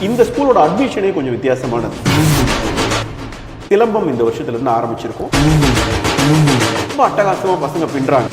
இந்த ஸ்கூலோட அட்மிஷனே கொஞ்சம் வித்தியாசமானது. சிலம்பம் இந்த வருஷத்துல இருந்து ஆரம்பிச்சிருக்கோம். ரொம்ப அட்டகாசமா பசங்க பின்றாங்க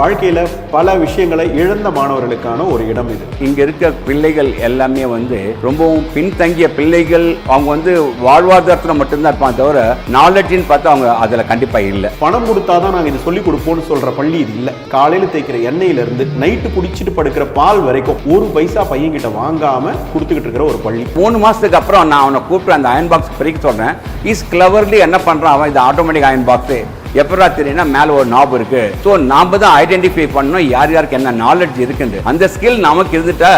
வாழ்க்கையில பல விஷயங்களை இழந்த மாணவர்களுக்கான ஒரு இடம் இது. இங்க இருக்க பிள்ளைகள் எல்லாமே வந்து ரொம்பவும் பின்தங்கிய பிள்ளைகள். அவங்க வந்து வாழ்வாதாரத்துல மட்டும்தான் இருப்பாங்க தவிர நாலேஜின்னு பார்த்தா அவங்க அதுல கண்டிப்பா இல்லை. பணம் கொடுத்தாதான் நாங்க இது சொல்லி கொடுப்போம்னு சொல்ற பள்ளி இது இல்ல. காலையில தேய்க்கிற எண்ணெயில இருந்து நைட்டு குடிச்சிட்டு படுக்கிற பால் வரைக்கும் ஒரு பைசா பையன் கிட்ட வாங்காம கொடுத்துக்கிட்டு இருக்கிற ஒரு பள்ளி. மூணு மாசத்துக்கு அப்புறம் நான் அவனை கூப்பிட்டு அந்த அயன் பாக்ஸ் பிரிக்க சொல்றேன். இஸ் கிளவர்லி என்ன பண்றான் அவன்? இது ஆட்டோமேட்டிக் அயன் பாக்ஸ் எப்படா தெரியும்னா மேல ஒரு நாப் இருக்கு. ஸோ நாம தான் ஐடென்டிஃபை பண்ணணும் யார் யாருக்கு என்ன நாலேஜ் இருக்குது அந்த ஸ்கில் நமக்கு இருந்துட்டா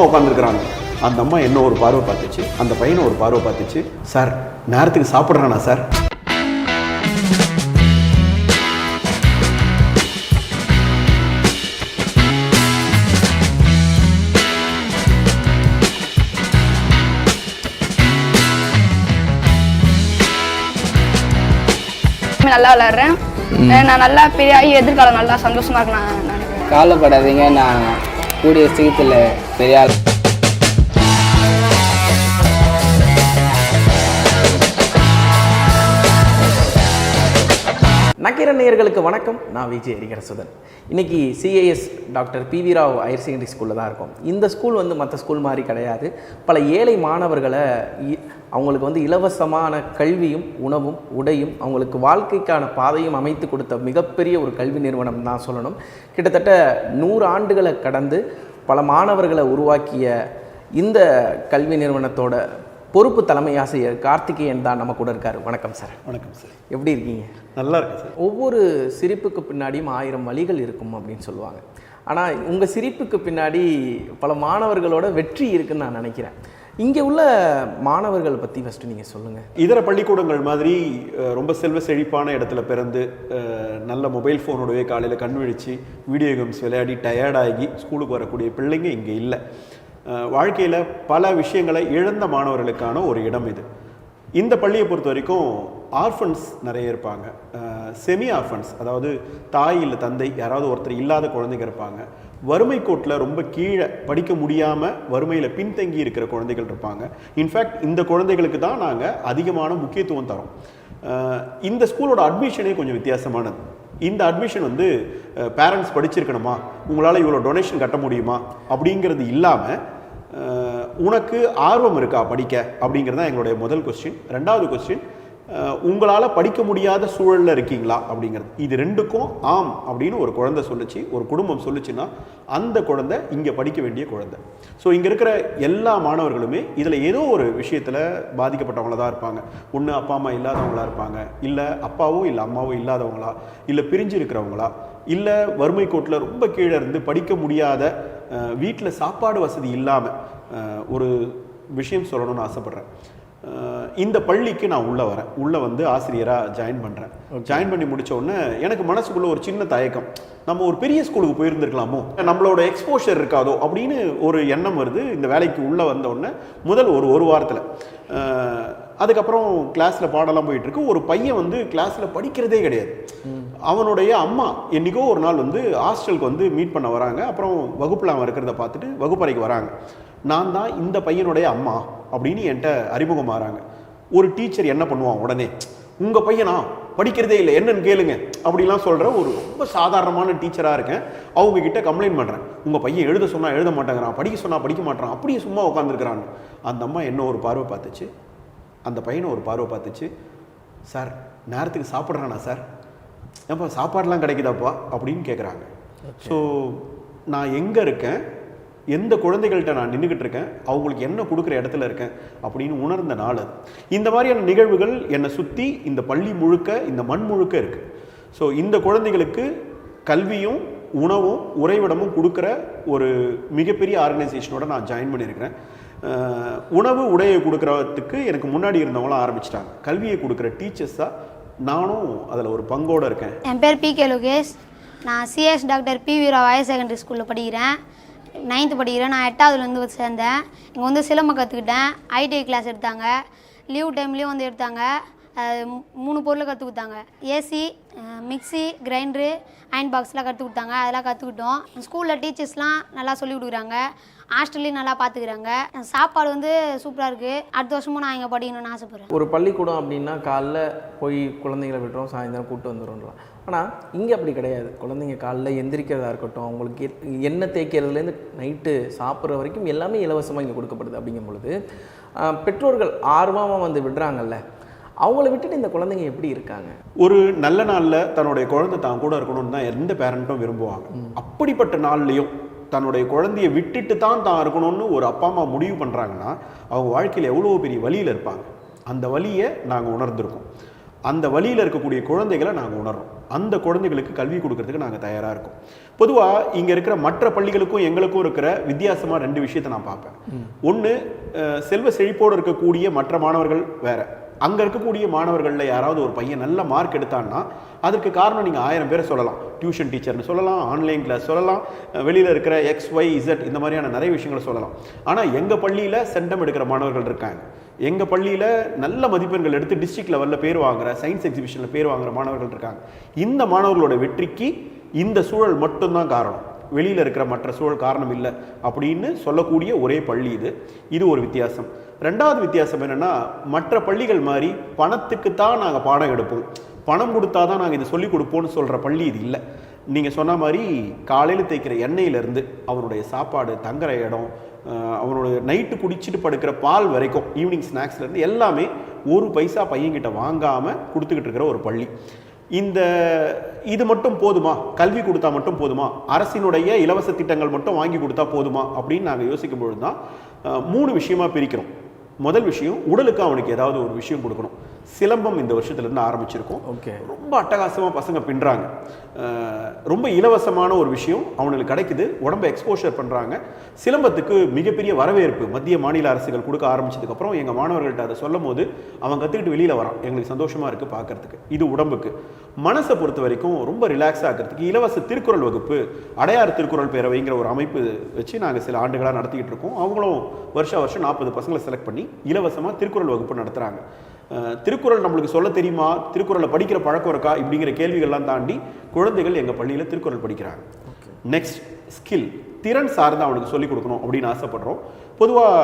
சும்மா உட்காந்துருக்குறாங்க அந்த அம்மா என்ன ஒரு பார்வை பார்த்துச்சு? அந்த பையனை ஒரு பார்வை பார்த்துச்சு. சார் நேரத்துக்கு சாப்பிட்றானா சார்? நல்லா விளையாடுறேன். நான் நல்லா பெரிய ஆகி எதிர்காலம் நல்லா சந்தோஷமா இருக்கு நான் நினைக்கிறேன். கவலைப்படாதீங்க நான் கூடிய சீக்கிரத்தில் பெரிய நக்கீர நேயர்களுக்கு வணக்கம். நான் விஜய் ஹரிகரசுதன் இன்றைக்கி CAS doctor P V Rao higher secondary ஸ்கூலில் தான் இருக்கும். இந்த ஸ்கூல் வந்து மற்ற ஸ்கூல் மாதிரி கிடையாது. பல ஏழை மாணவர்களை இ- அவங்களுக்கு வந்து இலவசமான கல்வியும் உணவும் உடையும் அவங்களுக்கு வாழ்க்கைக்கான பாதையும் அமைத்து கொடுத்த மிகப்பெரிய ஒரு கல்வி நிறுவனம் தான் சொல்லணும். கிட்டத்தட்ட நூறு ஆண்டுகளை கடந்து பல மாணவர்களை உருவாக்கிய இந்த கல்வி நிறுவனத்தோட பொறுப்பு தலைமை ஆசிரியர் கார்த்திகேயன் தான் நம்ம கூட இருக்காரு. வணக்கம் சார். வணக்கம் சார். எப்படி இருக்கீங்க? நல்லா இருக்கு சார். ஒவ்வொரு சிரிப்புக்கு பின்னாடியும் ஆயிரம் வழிகள் இருக்கும் அப்படின்னு சொல்லுவாங்க. ஆனால் உங்கள் சிரிப்புக்கு பின்னாடி பல மாணவர்களோட வெற்றி இருக்குன்னு நான் நினைக்கிறேன். இங்கே உள்ள மாணவர்கள் பற்றி ஃபஸ்ட்டு நீங்கள் சொல்லுங்கள் இதர பள்ளிக்கூடங்கள் மாதிரி ரொம்ப செல்வ செழிப்பான இடத்துல பிறந்து நல்ல மொபைல் ஃபோனோடவே காலையில் கண் விழித்து வீடியோ கேம்ஸ் விளையாடி டயர்டாகி ஸ்கூலுக்கு வரக்கூடிய பிள்ளைங்க இங்கே இல்லை. வாழ்க்கையில் பல விஷயங்களை இழந்த மாணவர்களுக்கான ஒரு இடம் இது. இந்த பள்ளியை பொறுத்த வரைக்கும் ஆர்ஃபன்ஸ் நிறைய இருப்பாங்க. செமி ஆர்ஃபன்ஸ் அதாவது தாய் இல்லை தந்தை யாராவது ஒருத்தர் இல்லாத குழந்தைங்க இருப்பாங்க. வறுமை கோட்டில் ரொம்ப கீழே படிக்க முடியாமல் வறுமையில் பின்தங்கி இருக்கிற குழந்தைகள் இருப்பாங்க. இன்ஃபேக்ட் இந்த குழந்தைகளுக்கு தான் நாங்கள் அதிகமான முக்கியத்துவம் தரோம். இந்த ஸ்கூலோட அட்மிஷனே கொஞ்சம் வித்தியாசமானது. இந்த அட்மிஷன் வந்து பேரண்ட்ஸ் படிச்சிருக்கணுமா? உங்களால் இவ்வளோ டொனேஷன் கட்ட முடியுமா? அப்படிங்கிறது இல்லாமல் உனக்கு ஆர்வம் இருக்கா படிக்க? அப்படிங்கிறது தான் எங்களுடைய முதல் கொஸ்டின் ரெண்டாவது கொஸ்டின் உங்களால் படிக்க முடியாத சூழலில் இருக்கீங்களா அப்படிங்கிறது. இது ரெண்டுக்கும் ஆம் அப்படின்னு ஒரு குழந்தை சொல்லிச்சு ஒரு குடும்பம் சொல்லுச்சுன்னா அந்த குழந்தை இங்கே படிக்க வேண்டிய குழந்தை. ஸோ இங்கே இருக்கிற எல்லா மாணவர்களுமே இதில் ஏதோ ஒரு விஷயத்தில் பாதிக்கப்பட்டவங்கள தான் இருப்பாங்க. ஒன்று அப்பா அம்மா இல்லாதவங்களா இருப்பாங்க. இல்லை அப்பாவோ இல்லை அம்மாவோ இல்லாதவங்களா இல்லை பிரிஞ்சு இருக்கிறவங்களா இல்லை வறுமை கோட்டில் ரொம்ப கீழே இருந்து படிக்க முடியாத வீட்டில் சாப்பாடு வசதி இல்லாமல் ஒரு விஷயம் சொல்லணும்னு ஆசைப்பட்றேன். இந்த பள்ளிக்கு நான் உள்ளே வரேன். உள்ளே வந்து ஆசிரியராக ஜாயின் பண்ணுறேன் ஜாயின் பண்ணி முடிச்ச உடனே எனக்கு மனசுக்குள்ள ஒரு சின்ன தயக்கம். நம்ம ஒரு பெரிய ஸ்கூலுக்கு போயிருந்திருக்கலாமோ? நம்மளோட எக்ஸ்போஷர் இருக்காதோ? அப்படின்னு ஒரு எண்ணம் வருது. இந்த வேலைக்கு உள்ளே வந்த உடனே முதல் ஒரு ஒரு வாரத்தில். அதுக்கப்புறம் கிளாஸில் பாடலாம் போயிட்டு இருக்கு ஒரு பையன் வந்து கிளாஸில் படிக்கிறதே கிடையாது. அவனுடைய அம்மா என்னைக்கோ ஒரு நாள் வந்து ஹாஸ்டலுக்கு வந்து மீட் பண்ண வராங்க. அப்புறம் வகுப்பில் அவன் இருக்கிறத பார்த்துட்டு வகுப்பறைக்கு வராங்க. நான் தான் இந்த பையனுடைய அம்மா அப்படின்னு என்கிட்ட அறிமுகமாகறாங்க ஒரு டீச்சர் என்ன பண்ணுவான் உடனே? உங்கள் பையனா? படிக்கிறதே இல்லை. என்னன்னு கேளுங்க. அப்படிலாம் சொல்கிற ஒரு ரொம்ப சாதாரணமான டீச்சராக இருக்கேன். அவங்க கிட்ட கம்ப்ளைண்ட் பண்ணுறேன் உங்கள் பையன் எழுத சொன்னால் எழுத மாட்டேங்கிறான். படிக்க சொன்னால் படிக்க மாட்டேறான். அப்படியே சும்மா உட்காந்துருக்கிறாங்க அந்த அம்மா என்ன ஒரு பார்வை பார்த்துச்சு? அந்த பையனை ஒரு பார்வை பார்த்துச்சு. சார் நேரத்துக்கு சாப்பிட்றானா சார்? ஏப்பா சாப்பாடெலாம் கிடைக்குதாப்பா? அப்படின்னு கேட்குறாங்க ஸோ நான் எங்கே இருக்கேன்? எந்த குழந்தைகள்கிட்ட நான் நின்றுக்கிட்டு இருக்கேன் அவங்களுக்கு என்ன கொடுக்குற இடத்துல இருக்கேன் அப்படின்னு உணர்ந்த நாள். அது இந்த மாதிரியான நிகழ்வுகள் என்னை சுற்றி இந்த பள்ளி முழுக்க இந்த மண் முழுக்க இருக்குது ஸோ இந்த குழந்தைகளுக்கு கல்வியும் உணவும் உறைவிடமும் கொடுக்குற ஒரு மிகப்பெரிய ஆர்கனைசேஷனோட நான் ஜாயின் பண்ணியிருக்கிறேன். உணவு உடையை கொடுக்குறதுக்கு எனக்கு முன்னாடி இருந்தவங்களாம் ஆரம்பிச்சிட்டாங்க. கல்வியை கொடுக்குற டீச்சர்ஸாக நானும் அதில் ஒரு பங்கோடு இருக்கேன். என் பேர் பி கே லோகேஷ். நான் CS doctor P Veera higher secondary ஸ்கூலில் படிக்கிறேன். நைன்த்து படிக்கிறேன். நான் எட்டாவதுலேருந்து வந்து சேர்ந்தேன். இங்கே வந்து சிலம்பம் கற்றுக்கிட்டேன் ஐடிஐ கிளாஸ் எடுத்தாங்க. லீவ் டைம்லேயும் வந்து எடுத்தாங்க. மூணு பொருளை கற்றுக் கொடுத்தாங்க ஏசி மிக்ஸி கிரைண்டரு அயன் பாக்ஸ்லாம் கற்றுக் கொடுத்தாங்க அதெல்லாம் கற்றுக்கிட்டோம் ஸ்கூலில் டீச்சர்ஸ்லாம் நல்லா சொல்லி கொடுக்குறாங்க. ஹாஸ்டல்லையும் நல்லா பார்த்துக்கிறாங்க சாப்பாடு வந்து சூப்பராக இருக்குது அடுத்த வருஷமும் நான் இங்கே படிக்கணும்னு ஆசைப்பட்றேன். ஒரு பள்ளிக்கூடம் அப்படின்னா காலைல போய் குழந்தைங்களை விட்டுறோம் சாயந்தரம் கூப்பிட்டு வந்துடும்லாம் ஆனால் இங்கே அப்படி கிடையாது. குழந்தைங்க காலைல எந்திரிக்கிறதா இருக்கட்டும் அவங்களுக்கு எண்ணெய் தேய்க்கிறதுலேருந்து நைட்டு சாப்பிட்ற வரைக்கும் எல்லாமே இலவசமாக இங்கே கொடுக்கப்படுது அப்படிங்கும் பொழுது பெற்றோர்கள் ஆர்வமாக வந்து விடுறாங்கல்ல அவங்கள விட்டுட்டு இந்த குழந்தைங்க எப்படி இருக்காங்க? ஒரு நல்ல நாளில் தன்னுடைய குழந்தை தான் கூட இருக்கணும்னு தான் எந்த பேரண்ட்டும் விரும்புவாங்க. அப்படிப்பட்ட நாள்லையும் தன்னுடைய குழந்தைய விட்டுட்டு தான் தான் இருக்கணும்னு ஒரு அப்பா அம்மா முடிவு பண்ணுறாங்கன்னா அவங்க வாழ்க்கையில் எவ்வளோ பெரிய வழியில் இருப்பாங்க? அந்த வழியை நாங்கள் உணர்ந்திருக்கோம். அந்த வழியில் இருக்கக்கூடிய குழந்தைகளை நாங்கள் உணர்றோம். அந்த குழந்தைகளுக்கு கல்வி கொடுக்கறதுக்கு நாங்கள் தயாராக இருக்கோம். பொதுவாக இங்கே இருக்கிற மற்ற பள்ளிகளுக்கும் எங்களுக்கும் இருக்கிற வித்தியாசமாக ரெண்டு விஷயத்தை நான் பார்ப்பேன். ஒன்று செல்வ செழிப்போடு இருக்கக்கூடிய மற்ற மாணவர்கள் வேற. அங்கே இருக்கக்கூடிய மாணவர்களில் யாராவது ஒரு பையன் நல்ல மார்க் எடுத்தான்னா அதுக்கு காரணம் நீங்கள் ஆயிரம் பேரை சொல்லலாம். டியூஷன் டீச்சர்னு சொல்லலாம் ஆன்லைன் கிளாஸ் சொல்லலாம் வெளியில் இருக்கிற எக்ஸ் ஒய் இசட் இந்த மாதிரியான நிறைய விஷயங்களை சொல்லலாம். ஆனால் எங்கள் பள்ளியில் சென்டம் எடுக்கிற மாணவர்கள் இருக்காங்க. எங்கள் பள்ளியில் நல்ல மதிப்பெண்கள் எடுத்து டிஸ்ட்ரிக்ட் லெவலில் பேர் வாங்குற சயின்ஸ் எக்ஸிபிஷனில் பேர் வாங்குற மாணவர்கள் இருக்காங்க. இந்த மாணவர்களோட வெற்றிக்கு இந்த சூழல் மட்டும்தான் காரணம். வெளியில் இருக்கிற மற்ற சூழல் காரணம் இல்லை அப்படின்னு சொல்லக்கூடிய ஒரே பள்ளி இது. இது ஒரு வித்தியாசம். ரெண்டாவது வித்தியாசம் என்னென்னா மற்ற பள்ளிகள் மாதிரி பணத்துக்கு தான் நாங்கள் பாடம் எடுப்போம். பணம் கொடுத்தா தான் நாங்கள் இதை சொல்லிக் கொடுப்போம்னு சொல்கிற பள்ளி இது இல்லை. நீங்கள் சொன்ன மாதிரி காலையில் தேய்க்கிற எண்ணெயிலேருந்து அவனுடைய சாப்பாடு தங்குற இடம் அவனோட நைட்டு குடிச்சிட்டு படுக்கிற பால் வரைக்கும் ஈவினிங் ஸ்நாக்ஸ்லேருந்து எல்லாமே ஒரு பைசா பையன்கிட்ட வாங்காமல் கொடுத்துக்கிட்டு இருக்கிற ஒரு பள்ளி. இந்த இது மட்டும் போதுமா? கல்வி கொடுத்தா மட்டும் போதுமா? அரசினுடைய இலவச திட்டங்கள் மட்டும் வாங்கி கொடுத்தா போதுமா? அப்படின்னு நாங்கள் யோசிக்கும் பொழுது தான் மூணு விஷயமா பிரிக்கிறோம். முதல் விஷயம் உடலுக்கு அவனுக்கு ஏதாவது ஒரு விஷயம் கொடுக்கணும். சிலம்பம் இந்த வருஷத்துலேருந்து ஆரம்பிச்சிருக்கோம். ஓகே. ரொம்ப அட்டகாசமாக பசங்க பின்னுறாங்க. ரொம்ப இலவசமான ஒரு விஷயம் அவனுக்கு கிடைக்குது. உடம்ப எக்ஸ்போஷர் பண்ணுறாங்க சிலம்பத்துக்கு மிகப்பெரிய வரவேற்பு மத்திய மாநில அரசுகள் கொடுக்க ஆரம்பிச்சதுக்கப்புறம் எங்கள் மாணவர்கள்ட்ட அதை சொல்லும் போது அவன் கற்றுக்கிட்டு வெளியில் வரான். எங்களுக்கு சந்தோஷமாக இருக்குது பார்க்கறதுக்கு இது உடம்புக்கு. மனசை பொறுத்த வரைக்கும் ரொம்ப ரிலாக்ஸாக இருக்கிறதுக்கு இலவச திருக்குறள் வகுப்பு அடையார் திருக்குறள் பேரவைங்கிற ஒரு அமைப்பு வச்சு நாங்கள் சில ஆண்டுகளாக நடத்திக்கிட்டு இருக்கோம். அவங்களும் வருஷா வருஷம் நாற்பது பசங்களை செலக்ட் பண்ணி இலவசமாக திருக்குறள் வகுப்பு நடத்துகிறாங்க திருக்குறள் நம்மளுக்கு சொல்ல தெரியுமா? திருக்குறளை படிக்கிற பழக்கம் இருக்கா? இப்படிங்கிற கேள்விகள்லாம் தாண்டி குழந்தைகள் எங்கள் பள்ளியில் திருக்குறள் படிக்கிறாங்க. நெக்ஸ்ட் ஸ்கில் திறன் சார்ந்து அவனுக்கு சொல்லிக் கொடுக்கணும் அப்படின்னு ஆசைப்படுறோம். பொதுவாக